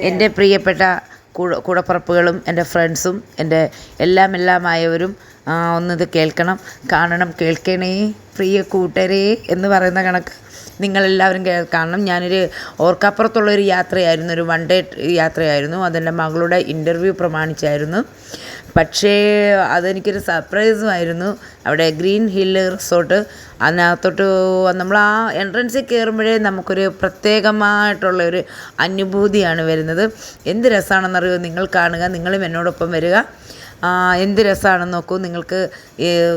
എന്റെ പ്രിയപ്പെട്ട കൂടപ്പുറപ്പുകളും എന്റെ ഫ്രണ്ട്സും എന്റെ എല്ലാം എല്ലാമായവരും ഒന്നിത് കേൾക്കണം. കാണണം കേൾക്കണേ പ്രിയ കൂട്ടരേ എന്ന് പറയുന്ന കണക്ക്. നിങ്ങളെല്ലാവരും കാണണം ഞാനൊരു ഓർക്കപ്പുറത്തുള്ളൊരു യാത്രയായിരുന്നു ഒരു വൺ ഡേ യാത്രയായിരുന്നു. അതെന്റെ മകളുടെ ഇന്റർവ്യൂ പ്രമാണിച്ചായിരുന്നു. പക്ഷേ അതെനിക്കൊരു സർപ്രൈസും ആയിരുന്നു അവിടെ ഗ്രീൻ ഹില്ല് റിസോർട്ട് അതിനകത്തോട്ട് നമ്മൾ ആ എൻട്രൻസിൽ കയറുമ്പോഴേ നമുക്കൊരു പ്രത്യേകമായിട്ടുള്ള ഒരു അനുഭൂതിയാണ് വരുന്നത്. എന്ത് രസമാണെന്നറിയോ നിങ്ങൾ കാണുക നിങ്ങളും എന്നോടൊപ്പം വരിക. എന്ത് രസമാണെന്ന് നോക്കൂ. നിങ്ങൾക്ക്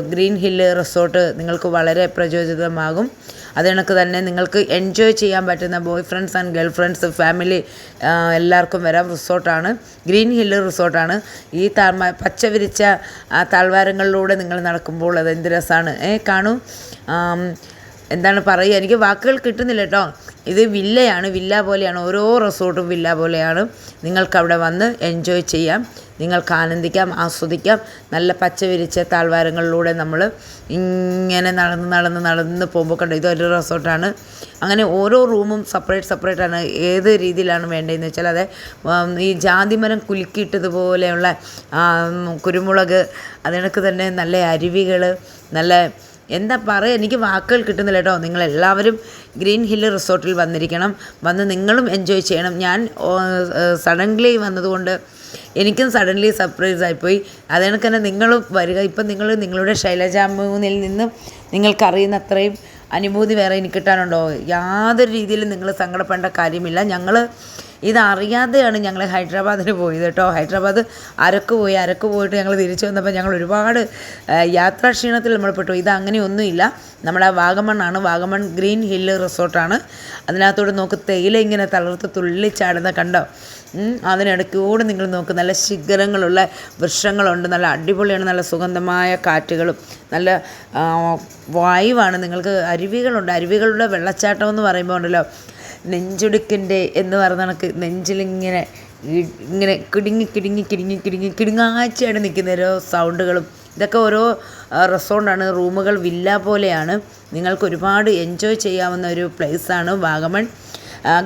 ഗ്രീൻ ഹില്ല് റിസോർട്ട് നിങ്ങൾക്ക് വളരെ പ്രചോദിതമാകും. അത് കണക്ക് തന്നെ നിങ്ങൾക്ക് എൻജോയ് ചെയ്യാൻ പറ്റുന്ന boy friends and girl friends family എല്ലാവർക്കും വരാം റിസോർട്ടാണ് ഗ്രീൻ ഹില്ല് റിസോർട്ടാണ് ഈ താഴ്മ പച്ച വിരിച്ച താഴ്വാരങ്ങളിലൂടെ നിങ്ങൾ നടക്കുമ്പോൾ അത് എന്ത് രസമാണ് ഏ കാണൂ. എന്താണ് പറയുക? എനിക്ക് വാക്കുകൾ കിട്ടുന്നില്ല കേട്ടോ. ഇത് വില്ലയാണ് വില്ല പോലെയാണ്. ഓരോ റിസോർട്ടും വില്ല പോലെയാണ്. നിങ്ങൾക്ക് അവിടെ വന്ന് എൻജോയ് ചെയ്യാം. നിങ്ങൾക്ക് ആനന്ദിക്കാം ആസ്വദിക്കാം. നല്ല പച്ച വിരിച്ച താഴ്വാരങ്ങളിലൂടെ നമ്മൾ ഇങ്ങനെ നടന്ന് നടന്ന് നടന്ന് പോകുമ്പോൾ കണ്ടു? ഇതൊരു റിസോർട്ടാണ്. അങ്ങനെ ഓരോ റൂമും സെപ്പറേറ്റ് സെപ്പറേറ്റ് ആണ്. ഏത് രീതിയിലാണ് വേണ്ടതെന്ന് വെച്ചാൽ അതെ ഈ ജാതിമരം കുലുക്കിയിട്ടതുപോലെയുള്ള കുരുമുളക് അതിനൊക്കെ തന്നെ നല്ല അരുവികൾ നല്ല എന്താ പറയുക എനിക്ക് വാക്കുകൾ കിട്ടുന്നില്ല കേട്ടോ. നിങ്ങളെല്ലാവരും ഗ്രീൻ ഹിൽ റിസോർട്ടിൽ വന്നിരിക്കണം. വന്ന് നിങ്ങളും എൻജോയ് ചെയ്യണം. ഞാൻ സഡൻലി വന്നതുകൊണ്ട് എനിക്കും സഡൻലി സർപ്രൈസ് ആയിപ്പോയി. അതുകണക്ക് തന്നെ നിങ്ങളും വരിക. ഇപ്പം നിങ്ങൾ നിങ്ങളുടെ ശൈലജാമൂനിൽ നിന്നും നിങ്ങൾക്കറിയുന്ന അത്രയും അനുഭൂതി വേറെ എനിക്ക് കിട്ടാനുണ്ടോ? യാതൊരു രീതിയിലും നിങ്ങൾ സങ്കടപ്പെടേണ്ട കാര്യമില്ല. ഞങ്ങൾ ഇതറിയാതെയാണ് ഞങ്ങൾ ഹൈദരാബാദിന് പോയത് കേട്ടോ. ഹൈദരാബാദ് അരക്ക് പോയി അരക്ക് പോയിട്ട് ഞങ്ങൾ തിരിച്ചു വന്നപ്പോൾ ഞങ്ങൾ ഒരുപാട് യാത്രാക്ഷീണത്തിൽ നമ്മൾ പെട്ടു. ഇത് അങ്ങനെയൊന്നുമില്ല. നമ്മുടെ വാഗമണ്ണാണ്. വാഗമൺ ഗ്രീൻ ഹില്ല് റിസോർട്ടാണ്. അതിനകത്തോട് നോക്ക് തേയില ഇങ്ങനെ തളർത്ത് തുള്ളിച്ചാടുന്ന കണ്ടോ? അതിനിടയ്ക്കൂടെ നിങ്ങൾ നോക്ക് നല്ല ശിഖരങ്ങളുള്ള വൃക്ഷങ്ങളുണ്ട് നല്ല അടിപൊളിയാണ് നല്ല സുഗന്ധമായ കാറ്റുകളും നല്ല വായുവാണ്. നിങ്ങൾക്ക് അരുവികളുണ്ട് അരുവികളുടെ വെള്ളച്ചാട്ടം എന്ന് പറയുമ്പോൾ ഉണ്ടല്ലോ നെഞ്ചുടുക്കിന്റെ എന്ന് പറഞ്ഞ കണക്ക് നെഞ്ചിലിങ്ങനെ ഇങ്ങനെ കിടുങ്ങി കിടുങ്ങി കിടുങ്ങി കിടുങ്ങി കിടുങ്ങാച്ചയായിട്ട് നിൽക്കുന്ന ഓരോ സൗണ്ടുകളും ഇതൊക്കെ ഓരോ റെസോർട്ടാണ് റൂമുകൾ വില്ല പോലെയാണ്. നിങ്ങൾക്ക് ഒരുപാട് എൻജോയ് ചെയ്യാവുന്ന ഒരു പ്ലേസാണ് വാഗമൺ.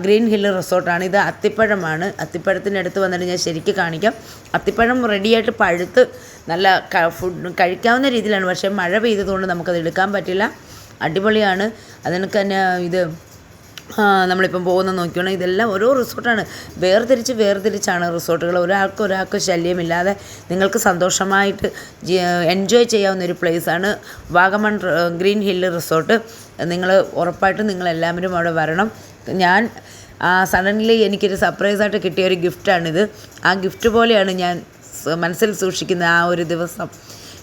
ഗ്രീൻ ഹിൽ റിസോർട്ടാണ്. ഇത് അത്തിപ്പഴമാണ്. അത്തിപ്പഴത്തിന്റെ അടുത്ത് വന്നിട്ട് ഞാൻ ശരിക്കും കാണിക്കാം. അത്തിപ്പഴം റെഡിയായിട്ട് പഴുത്ത് നല്ല ഫുഡ് കഴിക്കാവുന്ന രീതിയിലാണ്. പക്ഷേ മഴ പെയ്തതുകൊണ്ട് നമുക്കത് എടുക്കാൻ പറ്റില്ല. അടിപൊളിയാണ്. അതിനൊക്കെ തന്നെ ഇത് നമ്മളിപ്പം പോകുന്ന നോക്കിയോണം ഇതെല്ലാം ഓരോ റിസോർട്ടാണ്. വേർതിരിച്ച് വേർതിരിച്ചാണ് റിസോർട്ടുകൾ. ഒരാൾക്ക് ഒരാൾക്ക് ശല്യമില്ലാതെ നിങ്ങൾക്ക് സന്തോഷമായിട്ട് എൻജോയ് ചെയ്യാവുന്ന ഒരു പ്ലേസാണ് വാഗമൺ ഗ്രീൻ ഹിൽ റിസോർട്ട്. നിങ്ങൾ ഉറപ്പായിട്ടും നിങ്ങൾ എല്ലാവരും അവിടെ വരണം. ഞാൻ സഡൻലി എനിക്കൊരു സർപ്രൈസായിട്ട് കിട്ടിയ ഒരു ഗിഫ്റ്റാണിത്. ആ ഗിഫ്റ്റ് പോലെയാണ് ഞാൻ മനസ്സിൽ സൂക്ഷിക്കുന്ന ആ ഒരു ദിവസം.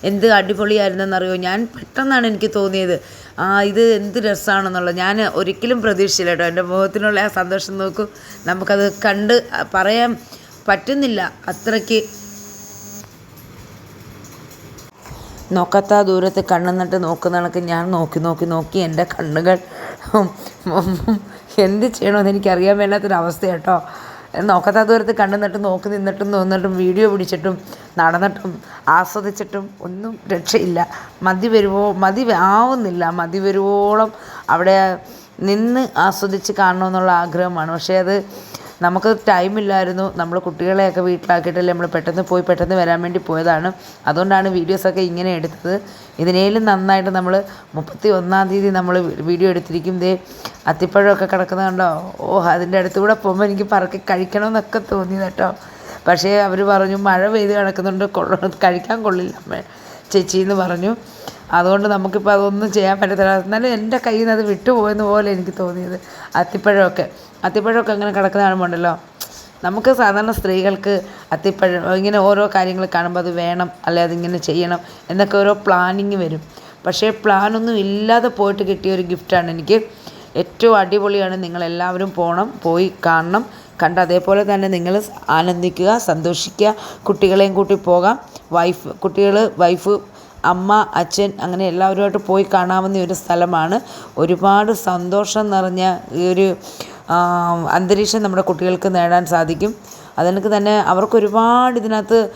എന്ത് അടിപൊളിയായിരുന്നെന്നറിയോ? ഞാൻ പെട്ടെന്നാണ് എനിക്ക് തോന്നിയത്. ആ ഇത് എന്ത് രസമാണെന്നുള്ളത് ഞാൻ ഒരിക്കലും പ്രതീക്ഷിച്ചില്ല കേട്ടോ. എന്റെ മുഖത്തിനുള്ള ആ സന്തോഷം നോക്കൂ. നമുക്കത് കണ്ട് പറയാൻ പറ്റുന്നില്ല അത്രയ്ക്ക്. നോക്കാത്ത ദൂരത്ത് കണ്ണുന്നിട്ട് നോക്കുന്ന കണക്ക് ഞാൻ നോക്കി നോക്കി നോക്കി എന്റെ കണ്ണുകൾ എന്ത് ചെയ്യണമെന്ന് എനിക്കറിയാൻ മേലാത്തൊരവസ്ഥ കേട്ടോ. നോക്കാത്ത ദൂരത്ത് കണ്ടു നിന്നിട്ടും നോക്കി നിന്നിട്ടും തോന്നിട്ടും വീഡിയോ പിടിച്ചിട്ടും നടന്നിട്ടും ആസ്വദിച്ചിട്ടും ഒന്നും രക്ഷയില്ല. മതി വരുവോ മതി ആവുന്നില്ല. മതി വരുവോളം അവിടെ നിന്ന് ആസ്വദിച്ച് കാണണമെന്നുള്ള ആഗ്രഹമാണ്. പക്ഷേ അത് നമുക്ക് ടൈമില്ലായിരുന്നു നമ്മൾ കുട്ടികളെയൊക്കെ വീട്ടിലാക്കിയിട്ടല്ലേ നമ്മൾ പെട്ടെന്ന് പോയി പെട്ടെന്ന് വരാൻ വേണ്ടി പോയതാണ്. അതുകൊണ്ടാണ് വീഡിയോസൊക്കെ ഇങ്ങനെ എടുത്തത്. ഇതിനേലും നന്നായിട്ട് നമ്മൾ മുപ്പത്തി ഒന്നാം തീയതി നമ്മൾ വീഡിയോ എടുത്തിരിക്കും. ദേ അത്തിപ്പഴമൊക്കെ കിടക്കുന്നത് കണ്ടോ? ഓ അതിന്റെ അടുത്തുകൂടെ പോകുമ്പോൾ എനിക്ക് പറക്കി കഴിക്കണമെന്നൊക്കെ തോന്നി കേട്ടോ. പക്ഷേ അവർ പറഞ്ഞു മഴ പെയ്ത് കിടക്കുന്നുണ്ട്. കൊള്ള. കഴിക്കാൻ കൊള്ളില്ല. ചേച്ചി എന്ന് പറഞ്ഞു. അതുകൊണ്ട് നമുക്കിപ്പോൾ അതൊന്നും ചെയ്യാൻ പറ്റത്തില്ല. എന്നാലും എന്റെ കയ്യിൽ നിന്ന് അത് വിട്ടുപോയെന്ന് പോലെ എനിക്ക് തോന്നിയത് അത്തിപ്പഴമൊക്കെ. അത്തിപ്പഴമൊക്കെ അങ്ങനെ കിടക്കുന്ന കാണുമ്പോണ്ടല്ലോ നമുക്ക് സാധാരണ സ്ത്രീകൾക്ക് അത്തിപ്പഴം ഇങ്ങനെ ഓരോ കാര്യങ്ങൾ കാണുമ്പോൾ അത് വേണം അല്ലെ അതിങ്ങനെ ചെയ്യണം എന്നൊക്കെ ഓരോ പ്ലാനിങ് വരും. പക്ഷേ പ്ലാനൊന്നും ഇല്ലാതെ പോയിട്ട് കിട്ടിയ ഒരു ഗിഫ്റ്റാണ് എനിക്ക്. ഏറ്റവും അടിപൊളിയാണ് നിങ്ങളെല്ലാവരും പോകണം പോയി കാണണം. കണ്ട് അതേപോലെ തന്നെ നിങ്ങൾ ആനന്ദിക്കുക സന്തോഷിക്കുക. കുട്ടികളെയും കൂട്ടി പോകാം. വൈഫ് കുട്ടികൾ വൈഫ് അമ്മ അച്ഛൻ അങ്ങനെ എല്ലാവരുമായിട്ട് പോയി കാണാവുന്ന ഒരു സ്ഥലമാണ്. ഒരുപാട് സന്തോഷം നിറഞ്ഞ ഈ ഒരു അന്തരീക്ഷം നമ്മുടെ കുട്ടികൾക്ക് നേടാൻ സാധിക്കും. അതിനൊക്കെ തന്നെ അവർക്ക് ഒരുപാട് ഇതിനകത്ത്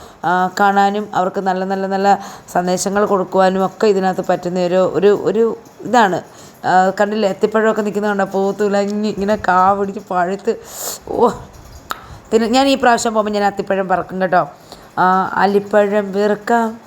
കാണാനും അവർക്ക് നല്ല നല്ല നല്ല സന്ദേശങ്ങൾ കൊടുക്കുവാനും ഒക്കെ ഇതിനകത്ത് പറ്റുന്ന ഒരു ഒരു ഒരു ഇതാണ്. കണ്ടില്ലേ? എത്തിപ്പഴമൊക്കെ നിൽക്കുന്ന കണ്ടോ? പൂത്തുലഞ്ഞ് ഇങ്ങനെ കാവടിച്ച് പഴുത്ത്. ഓ ഞാൻ ഈ പ്രാവശ്യം പോകുമ്പോൾ ഞാൻ അത്തിപ്പഴം പറക്കും കേട്ടോ. അലിപ്പഴം വിറക്കാം.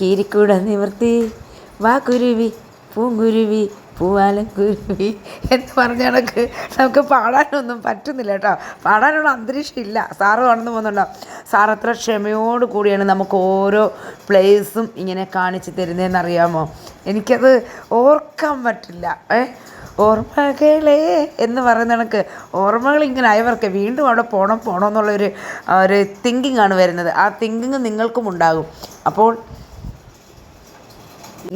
കീരിക്കൂട നിവർത്തി. വാ കുരുവി പൂങ്കുരുവി പൂവാലം കുരുവി എന്ന് പറഞ്ഞ കണക്ക് നമുക്ക് പാടാനൊന്നും പറ്റുന്നില്ല കേട്ടോ. പാടാനുള്ള അന്തരീക്ഷം ഇല്ല. സാറ് കടന്നു പോകുന്നുണ്ടോ? സാർ അത്ര ക്ഷമയോട് കൂടിയാണ് നമുക്ക് ഓരോ പ്ലേസും ഇങ്ങനെ കാണിച്ചു തരുന്നതെന്ന് അറിയാമോ എനിക്കത് ഓർക്കാൻ പറ്റില്ല. ഏ? ഓർമ്മകളെ എന്ന് പറയുന്ന കണക്ക്. ഓർമ്മകൾ ഇങ്ങനെ ആയവർക്ക് വീണ്ടും അവിടെ പോകണം പോകണം എന്നുള്ളൊരു ഒരു തിങ്കിങ് ആണ് വരുന്നത്. ആ തിങ്കിങ് നിങ്ങൾക്കും ഉണ്ടാകും. അപ്പോൾ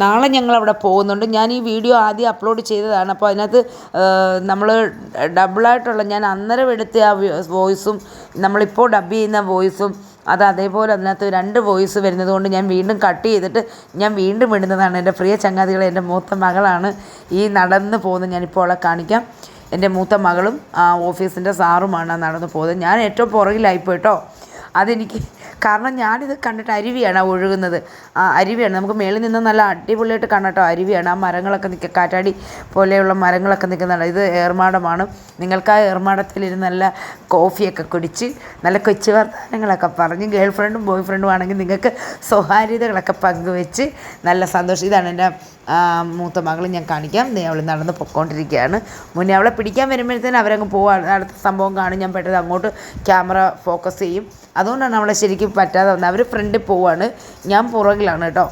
നാളെ ഞങ്ങൾ അവിടെ പോകുന്നുണ്ട്. ഞാൻ ഈ വീഡിയോ ആദ്യം അപ്ലോഡ് ചെയ്തതാണ്. അപ്പോൾ അതിനകത്ത് നമ്മൾ ഡബിളായിട്ടുള്ള ഞാൻ അന്നേരം എടുത്ത ആ വോയിസും നമ്മളിപ്പോൾ ഡബ് ചെയ്യുന്ന വോയിസും അത് അതേപോലെ അതിനകത്ത് രണ്ട് വോയിസ് വരുന്നത് കൊണ്ട് ഞാൻ വീണ്ടും കട്ട് ചെയ്തിട്ട് ഞാൻ വീണ്ടും ഇടുന്നതാണ്. എന്റെ പ്രിയ ചങ്ങാതികൾ എന്റെ മൂത്ത മകളാണ് ഈ നടന്ന് പോകുന്നത്. ഞാനിപ്പോൾ അവളെ കാണിക്കാം. എന്റെ മൂത്ത മകളും ആ ഓഫീസിന്റെ സാറുമാണ് നടന്ന് പോകുന്നത്. ഞാൻ ഏറ്റവും പുറകിലായിപ്പോയി കേട്ടോ. അതെനിക്ക് കാരണം ഞാനിത് കണ്ടിട്ട് അരുവിയാണ് ഒഴുകുന്നത്. ആ അരുവിയാണ്. നമുക്ക് മേളിൽ നിന്ന് നല്ല അടിപൊളിയായിട്ട് കണ്ടിട്ടോ അരുവിയാണ്. ആ മരങ്ങളൊക്കെ നിൽക്കുക കാറ്റാടി പോലെയുള്ള മരങ്ങളൊക്കെ നിൽക്കുന്നതാണ് ഇത് ഏർമാടമാണ്. നിങ്ങൾക്ക് ആ ഏർമാടത്തിലിരുന്ന് നല്ല കോഫിയൊക്കെ കുടിച്ച് നല്ല കൊച്ചു വർത്തമാനങ്ങളൊക്കെ പറഞ്ഞ് ഗേൾ ഫ്രണ്ടും ബോയ് ഫ്രണ്ടും ആണെങ്കിൽ നിങ്ങൾക്ക് സ്വകാര്യതകളൊക്കെ പങ്കുവെച്ച് നല്ല സന്തോഷം. ഇതാണ് എന്റെ മൂത്ത മകൾ ഞാൻ കാണിക്കാം. അവൾ നടന്ന് പൊയ്ക്കൊണ്ടിരിക്കുകയാണ്. മുന്നേ അവളെ പിടിക്കാൻ വരുമ്പോഴത്തേനും അവരങ്ങ് പോവാണ് അടുത്ത സംഭവം കാണും. ഞാൻ പെട്ടെന്ന് അങ്ങോട്ട് ക്യാമറ ഫോക്കസ് ചെയ്യും. അതുകൊണ്ടാണ് അവളെ ശരിക്കും പറ്റാതെ വന്നത് അവർ ഫ്രണ്ടിൽ പോവാണ്. ഞാൻ പുറകിലാണ് കേട്ടോ.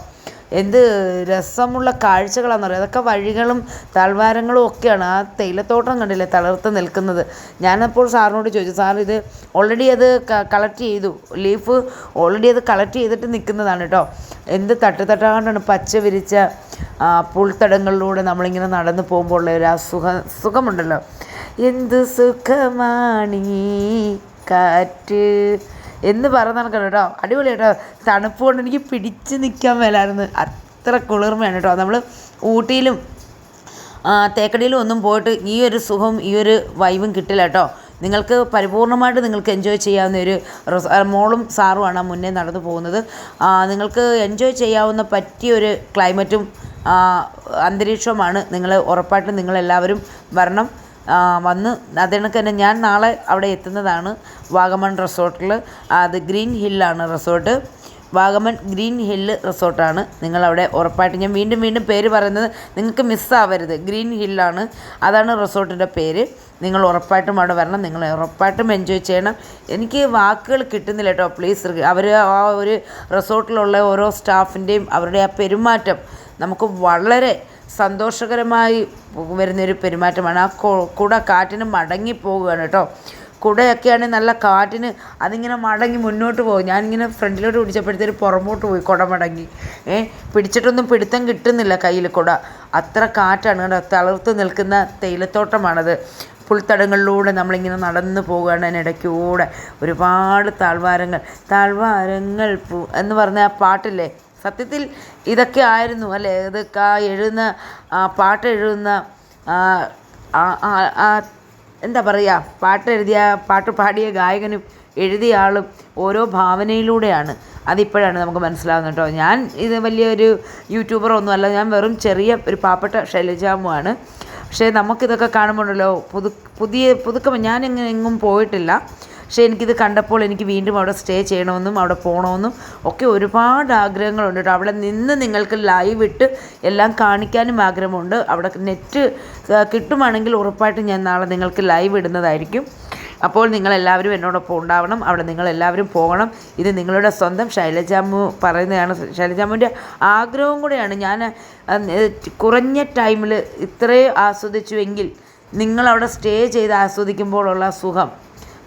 എന്ത് രസമുള്ള കാഴ്ചകളാണെന്ന് പറയുക അതൊക്കെ വഴികളും താഴ്വാരങ്ങളും ഒക്കെയാണ്. ആ തേയിലത്തോട്ടം കണ്ടില്ലേ? തളർത്ത് നിൽക്കുന്നത്. ഞാനപ്പോൾ സാറിനോട് ചോദിച്ചു സാർ ഇത് ഓൾറെഡി അത് കളക്ട് ചെയ്തു. ലീഫ് ഓൾറെഡി അത് കളക്ട് ചെയ്തിട്ട് നിൽക്കുന്നതാണ് കേട്ടോ. എന്ത് തട്ട് തട്ടാണ്ടാണ് പച്ച വിരിച്ച പുൽത്തടങ്ങളിലൂടെ നമ്മളിങ്ങനെ നടന്നു പോകുമ്പോൾ ഉള്ള ഒരു ആ സുഖ സുഖമുണ്ടല്ലോ. എന്ത് സുഖമാണീ കാറ്റ്? എന്ന് പറഞ്ഞ നടക്കണം കേട്ടോ അടിപൊളി കേട്ടോ. തണുപ്പ് കൊണ്ട് എനിക്ക് പിടിച്ച് നിൽക്കാൻ മേലായിരുന്നു. അത്ര കുളിർമയാണ് കേട്ടോ. നമ്മൾ ഊട്ടിയിലും തേക്കടിയിലും ഒന്നും പോയിട്ട് ഈ ഒരു സുഖം ഈ ഒരു വൈബും കിട്ടില്ല കേട്ടോ. നിങ്ങൾക്ക് പരിപൂർണമായിട്ട് നിങ്ങൾക്ക് എൻജോയ് ചെയ്യാവുന്ന ഒരു മോളും സാറുമാണ് മുന്നേ നടന്നു പോകുന്നത്. നിങ്ങൾക്ക് എൻജോയ് ചെയ്യാവുന്ന പറ്റിയൊരു ക്ലൈമറ്റും ആ, അന്തരീക്ഷവുമാണ് നിങ്ങൾ ഉറപ്പായിട്ടും നിങ്ങളെല്ലാവരും വരണം. വന്ന് അതിനൊക്കെ തന്നെ ഞാൻ നാളെ അവിടെ എത്തുന്നതാണ് വാഗമൺ റിസോർട്ടിൽ. അത് ഗ്രീൻ ഹില്ലാണ് റിസോർട്ട്. വാഗമൺ ഗ്രീൻ ഹില്ല് റിസോർട്ടാണ്. നിങ്ങളവിടെ ഉറപ്പായിട്ട് ഞാൻ വീണ്ടും വീണ്ടും പേര് പറയുന്നത് നിങ്ങൾക്ക് മിസ്സാവരുത്. ഗ്രീൻ ഹില്ലാണ്. അതാണ് റിസോർട്ടിന്റെ പേര്. നിങ്ങൾ ഉറപ്പായിട്ടും അവിടെ വരണം. നിങ്ങൾ ഉറപ്പായിട്ടും എൻജോയ് ചെയ്യണം. എനിക്ക് വാക്കുകൾ കിട്ടുന്നില്ല കേട്ടോ. പ്ലീസ് അവർ ആ ഒരു റിസോർട്ടിലുള്ള ഓരോ സ്റ്റാഫിന്റെയും അവരുടെ ആ പെരുമാറ്റം നമുക്ക് വളരെ സന്തോഷകരമായി വരുന്നൊരു പെരുമാറ്റമാണ്. ആ കുട കാറ്റിന് മടങ്ങി പോവുകയാണ് കേട്ടോ. കുടയൊക്കെയാണെങ്കിൽ നല്ല കാറ്റിന് അതിങ്ങനെ മടങ്ങി മുന്നോട്ട് പോകും. ഞാനിങ്ങനെ ഫ്രണ്ടിലോട്ട് പിടിച്ചപ്പോഴത്തേക്ക് പുറമോട്ട് പോയി കുട മടങ്ങി. ഏ പിടിച്ചിട്ടൊന്നും പിടുത്തം കിട്ടുന്നില്ല കയ്യിൽ കുട. അത്ര കാറ്റാണ് കേട്ടോ. തളർത്ത് നിൽക്കുന്ന തേയിലത്തോട്ടമാണത്. പുൽത്തടങ്ങളിലൂടെ നമ്മളിങ്ങനെ നടന്നു പോവുകയാണ് അതിനിടയ്ക്കൂടെ. ഒരുപാട് താഴ്വാരങ്ങൾ. താഴ്വാരങ്ങൾ പൂ എന്ന് പറഞ്ഞ ആ പാട്ടില്ലേ? സത്യത്തിൽ ഇതൊക്കെ ആയിരുന്നു അല്ലേ? ഇതൊക്കെ കാ എഴുതുന്ന ആ പാട്ട് എഴുതുന്ന ആ, ആ ആ- ആ എന്താ പറയുക പാട്ട് എഴുതിയ പാട്ട് പാടിയ ഗായകനും എഴുതിയ ആളും ഓരോ ഭാവനയിലൂടെയാണ്. അതിപ്പോഴാണ് നമുക്ക് മനസ്സിലാകുന്നത് കേട്ടോ. ഞാൻ ഇത് വലിയൊരു യൂട്യൂബറൊന്നും അല്ല. ഞാൻ വെറും ചെറിയ ഒരു പാവപ്പെട്ട ശൈലജാമുമാണ് പക്ഷേ നമുക്കിതൊക്കെ കാണുമ്പോഴല്ലോ പുതു പുതിയ പുതുക്കം. ഞാൻ എങ്ങും പോയിട്ടില്ല. പക്ഷേ എനിക്കിത് കണ്ടപ്പോൾ എനിക്ക് വീണ്ടും അവിടെ സ്റ്റേ ചെയ്യണമെന്നും അവിടെ പോകണമെന്നും ഒക്കെ ഒരുപാട് ആഗ്രഹങ്ങളുണ്ട് കേട്ടോ. അവിടെ നിന്ന് നിങ്ങൾക്ക് ലൈവ് ഇട്ട് എല്ലാം കാണിക്കാനും ആഗ്രഹമുണ്ട്. അവിടെ നെറ്റ് കിട്ടുവാണെങ്കിൽ ഉറപ്പായിട്ടും ഞാൻ നാളെ നിങ്ങൾക്ക് ലൈവ് ഇടുന്നതായിരിക്കും. അപ്പോൾ നിങ്ങളെല്ലാവരും എന്നോടൊപ്പം ഉണ്ടാവണം. അവിടെ നിങ്ങളെല്ലാവരും പോകണം. ഇത് നിങ്ങളുടെ സ്വന്തം ശൈലജാമു പറയുന്നതാണ്. ശൈലജാമുവിന്റെ ആഗ്രഹവും കൂടെയാണ്. ഞാൻ കുറഞ്ഞ ടൈമിൽ ഇത്രയും ആസ്വദിച്ചുവെങ്കിൽ നിങ്ങളവിടെ സ്റ്റേ ചെയ്ത് ആസ്വദിക്കുമ്പോഴുള്ള സുഖം.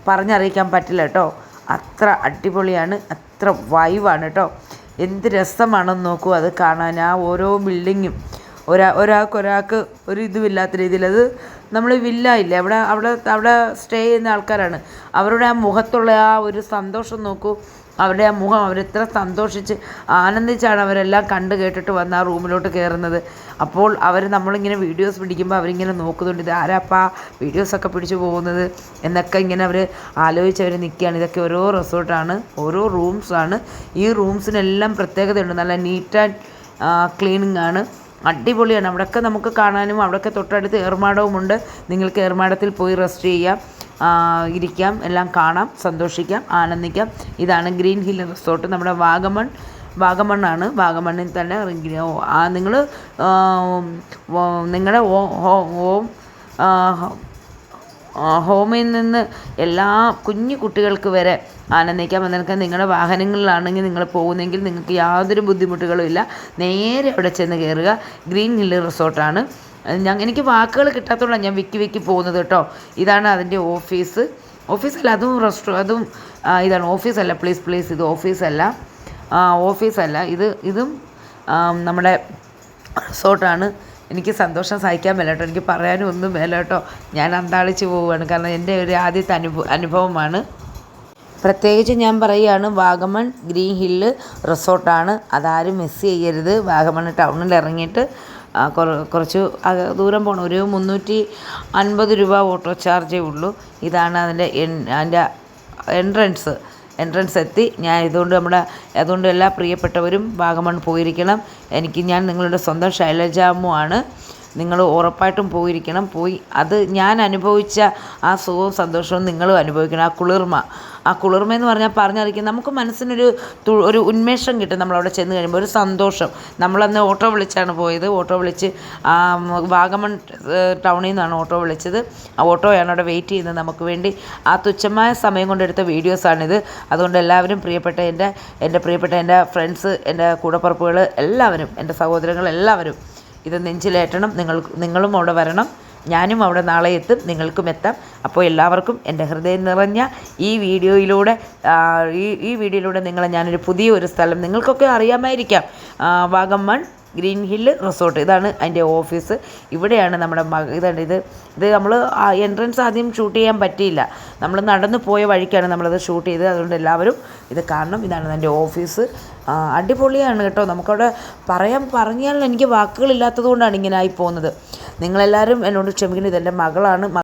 പറഞ്ഞറിയിക്കാൻ പറ്റില്ല കേട്ടോ. അത്ര അടിപൊളിയാണ് അത്ര വൈവാണ് കേട്ടോ. എന്ത് രസമാണെന്ന് നോക്കൂ അത് കാണാൻ. ആ ഓരോ ബിൽഡിങ്ങും ഒരാ ഒരാൾക്ക് ഒരാൾക്ക് ഒരു ഇതുമില്ലാത്ത രീതിയിൽ അത് നമ്മൾ വില്ല ഇല്ലേ അവിടെ അവിടെ അവിടെ സ്റ്റേ ചെയ്യുന്ന ആൾക്കാരാണ്. അവരുടെ ആ മുഖത്തുള്ള ആ ഒരു സന്തോഷം നോക്കൂ. അവരുടെ ആ മുഖം അവരെത്ര സന്തോഷിച്ച് ആനന്ദിച്ചാണ് അവരെല്ലാം കണ്ട് കേട്ടിട്ട് വന്ന് ആ റൂമിലോട്ട് കയറുന്നത്. അപ്പോൾ അവർ നമ്മളിങ്ങനെ വീഡിയോസ് പിടിക്കുമ്പോൾ അവരിങ്ങനെ നോക്കുന്നുണ്ട്. ഇത് ആരാപ്പാ വീഡിയോസൊക്കെ പിടിച്ചു പോകുന്നത് എന്നൊക്കെ ഇങ്ങനെ അവർ ആലോചിച്ച് അവർ നിൽക്കുകയാണ്. ഇതൊക്കെ ഓരോ റിസോർട്ടാണ് ഓരോ റൂംസാണ്. ഈ റൂംസിനെല്ലാം പ്രത്യേകതയുണ്ട്. നല്ല നീറ്റ് ആൻഡ് ക്ലീനിങ് ആണ്. അടിപൊളിയാണ്. അവിടെയൊക്കെ നമുക്ക് കാണാനും അവിടെയൊക്കെ തൊട്ടടുത്ത് ഏർമാടവുമുണ്ട് നിങ്ങൾക്ക് ഏർമാടത്തിൽ പോയി റെസ്റ്റ് ചെയ്യാം. ഇരിക്കാം. എല്ലാം കാണാം സന്തോഷിക്കാം ആനന്ദിക്കാം. ഇതാണ് ഗ്രീൻ ഹിൽ റിസോർട്ട് നമ്മുടെ വാഗമൺ വാഗമണ്ണാണ്. വാഗമണ്ണിൽ തന്നെ നിങ്ങൾ നിങ്ങളുടെ ഹോം ഹോമിൽ നിന്ന് എല്ലാ കുഞ്ഞു കുട്ടികൾക്ക് വരെ ആനന്ദിക്കാം എന്നൊക്കെ നിങ്ങളുടെ വാഹനങ്ങളിലാണെങ്കിൽ നിങ്ങൾ പോകുന്നെങ്കിൽ നിങ്ങൾക്ക് യാതൊരു ബുദ്ധിമുട്ടുകളും ഇല്ല. നേരെ അവിടെ ചെന്ന് കയറുക. ഗ്രീൻ ഹില്ല് റിസോർട്ടാണ്. ഞാൻ എനിക്ക് വാക്കുകൾ കിട്ടാത്തതുകൊണ്ടാണ് ഞാൻ വിക്കി വിക്കി പോകുന്നത് കേട്ടോ. ഇതാണ് അതിന്റെ ഓഫീസ്. ഓഫീസല്ല അതും റെസ്റ്റോ അതും ഇതാണ് ഓഫീസല്ല. പ്ലീസ് പ്ലീസ് ഇത് ഓഫീസല്ല. ഓഫീസല്ല. ഇത് ഇതും നമ്മുടെ റിസോർട്ടാണ്. എനിക്ക് സന്തോഷം സഹിക്കാൻ മേല കേട്ടോ എനിക്ക് പറയാനും ഒന്നും മേല കേട്ടോ ഞാൻ അന്താളിച്ച് പോവുകയാണ്. കാരണം എന്റെ ഒരു ആദ്യത്തെ അനുഭവ അനുഭവമാണ്. പ്രത്യേകിച്ച് ഞാൻ പറയുകയാണ് വാഗമൺ ഗ്രീൻ ഹില്ല് റിസോർട്ടാണ്. അതാരും മിസ് ചെയ്യരുത്. വാഗമൺ ടൗണിൽ ഇറങ്ങിയിട്ട് കുറച്ച് ദൂരം പോകണം ഒരു മുന്നൂറ്റി അൻപത് രൂപ ഓട്ടോ ചാർജേ ഉള്ളൂ. ഇതാണ് അതിന്റെ അതിന്റെ എൻട്രൻസ് എൻട്രൻസ് എത്തി. ഞാൻ ഇതുകൊണ്ട് നമ്മുടെ അതുകൊണ്ട് എല്ലാ പ്രിയപ്പെട്ടവരും വാഗമൺ പോയിരിക്കണം. എനിക്ക് ഞാൻ നിങ്ങളുടെ സ്വന്തം ശൈലജാമു ആണ് നിങ്ങൾ ഉറപ്പായിട്ടും പോയിരിക്കണം. പോയി അത് ഞാൻ അനുഭവിച്ച ആ സുഖവും സന്തോഷവും നിങ്ങളും അനുഭവിക്കണം. ആ കുളിർമ. ആ കുളിർമ എന്ന് പറഞ്ഞാൽ പറഞ്ഞറിയിക്കും. നമുക്ക് മനസ്സിനൊരു ഒരു ഉന്മേഷം കിട്ടും നമ്മളവിടെ ചെന്ന് കഴിയുമ്പോൾ ഒരു സന്തോഷം. നമ്മളന്ന് ഓട്ടോ വിളിച്ചാണ് പോയത്. ഓട്ടോ വിളിച്ച് വാഗമൺ ടൗണിൽ നിന്നാണ് ഓട്ടോ വിളിച്ചത്. ആ ഓട്ടോയാണ് അവിടെ വെയിറ്റ് ചെയ്യുന്നത് നമുക്ക് വേണ്ടി. ആ തുച്ഛമായ സമയം കൊണ്ടെടുത്ത വീഡിയോസാണിത്. അതുകൊണ്ട് എല്ലാവരും പ്രിയപ്പെട്ട എന്റെ എന്റെ പ്രിയപ്പെട്ട എന്റെ ഫ്രണ്ട്സ് എന്റെ കൂടപ്പുറപ്പുകൾ എല്ലാവരും എന്റെ സഹോദരങ്ങൾ എല്ലാവരും ഇത് നെഞ്ചിലേറ്റണം. നിങ്ങൾ നിങ്ങളും അവിടെ വരണം. ഞാനും അവിടെ നാളെ എത്തും നിങ്ങൾക്കും എത്താം. അപ്പോൾ എല്ലാവർക്കും എന്റെ ഹൃദയം നിറഞ്ഞ ഈ വീഡിയോയിലൂടെ ഈ ഈ വീഡിയോയിലൂടെ നിങ്ങളെ ഞാനൊരു പുതിയ ഒരു സ്ഥലം നിങ്ങൾക്കൊക്കെ അറിയാമായിരിക്കാം. Vagamon Green Hill Resort. ഇതാണ് അതിന്റെ ഓഫീസ്. ഇവിടെയാണ് നമ്മുടെ മക ഇതാണ് ഇത്. ഇത് നമ്മൾ എൻട്രൻസ് ആദ്യം ഷൂട്ട് ചെയ്യാൻ പറ്റിയില്ല. നമ്മൾ നടന്നു പോയ വഴിക്കാണ് നമ്മളത് ഷൂട്ട് ചെയ്തത്. അതുകൊണ്ട് എല്ലാവരും ഇത് കാണണം. ഇതാണ് എന്റെ ഓഫീസ്. അടിപൊളിയാണ് കേട്ടോ. നമുക്കവിടെ പറയാൻ പറഞ്ഞാൽ എനിക്ക് വാക്കുകളില്ലാത്തത് കൊണ്ടാണ് ഇങ്ങനെ ആയി പോകുന്നത്. നിങ്ങളെല്ലാവരും എന്നോട് ക്ഷമിക്കണം. ഇതെന്റെ മകളാണ്.